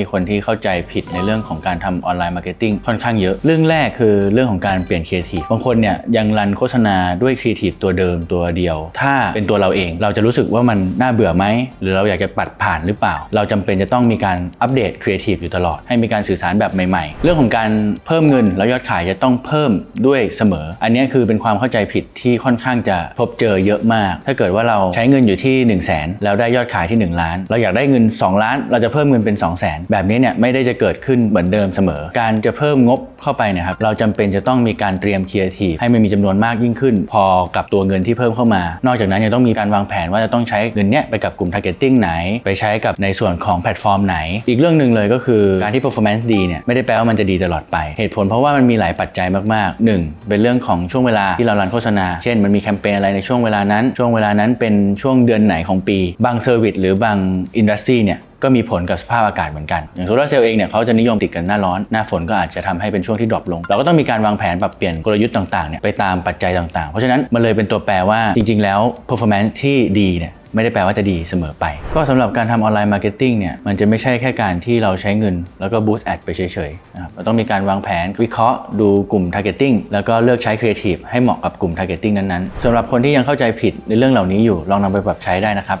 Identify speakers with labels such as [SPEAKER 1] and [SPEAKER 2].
[SPEAKER 1] มีคนที่เข้าใจผิดในเรื่องของการทำออนไลน์มาร์เก็ตติ้งค่อนข้างเยอะ เรื่องแรกคือเรื่องของการเปลี่ยนครีเอทีฟบางคนเนี่ยยังรันโฆษณาด้วยครีเอทีฟตัวเดิมตัวเดียว ถ้าเป็นตัวเราเองเราจะรู้สึกว่ามันน่าเบื่อไหม หรือเราอยากจะปัดผ่านหรือเปล่า เราจำเป็นจะต้องมีการอัปเดตครีเอทีฟอยู่ตลอด ให้มีการสื่อสารแบบใหม่ๆ เรื่องของการเพิ่มเงินแล้วยอดขายจะต้องเพิ่มด้วยเสมอ อันนี้คือเป็นความเข้าใจผิดที่ค่อนข้างจะพบเจอเยอะมาก ถ้าเกิดว่าเราใช้เงินอยู่ที่ 1 0 0 0 0แสนแล้วได้ยอดขายที่ 1 ล้าน เราอยากได้เงิน 2 ล้าน เราจะเพิ่มเงินเป็น 2 0 0แสนแบบนี้เนี่ยไม่ได้จะเกิดขึ้นเหมือนเดิมเสมอ การจะเพิ่มงบเข้าไปนะครับเราจำเป็นจะต้องมีการเตรียมครีเอทีฟให้มันมีจำนวนมากยิ่งขึ้น พอกับตัวเงินที่เพิ่มเข้ามา นอกจากนั้นยังต้องมีการวางแผนว่าจะต้องใช้เงินเนี้ยไปกับกลุ่ม targeting ไหน ไปใช้กับในส่วนของแพลตฟอร์มไหน อีกเรื่องหนึ่งเลยก็คือการที่ performance ดีเนี่ยไม่ได้แปลว่ามันจะดีตลอดไป เหตุผลเพราะว่ามันมีหลายปัจจัยมากๆ 1. เป็นเรื่องของช่วงเวลาที่เรารันโฆษณา เช่น มันมีแคมเปญอะไรในช่วงเวลานั้น ช่วงเวลานั้นเป็นช่วงเดือนไหนของปี บางเซอร์วิสหรือบางอินดัสทรีเนี่ย ก็มีผลกับสภาพอากาศเหมือนกัน อย่างโซลาเซลล์เองเนี่ยเขาจะนิยมติดกันหน้าร้อน หน้าฝนก็อาจจะทำให้เป็นช่วงที่ดรอปลง เราก็ต้องมีการวางแผนปรับเปลี่ยนกลยุทธ์ต่างๆเนี่ยไปตามปัจจัยต่างๆ เพราะฉะนั้นมันเลยเป็นตัวแปรว่าจริง ๆ แล้ว performance ที่ดีเนี่ยไม่ได้แปลว่าจะดีเสมอไป ก็สำหรับการทำออนไลน์มาร์เก็ตติ้งเนี่ย มันจะไม่ใช่แค่การที่เราใช้เงิน แล้วก็บูสต์แอดไปเฉยๆนะครับเราต้องมีการวางแผนวิเคราะห์ดูกลุ่ม targeting แล้วก็เลือกใช้ครีเอทีฟให้เหมาะกับกลุ่ม targeting นั้นๆสำหรับคนที่ยังเข้าใจผิดในเรื่องเหล่านี้อยู่ลองนำไปปรับใช้ได้นะครับ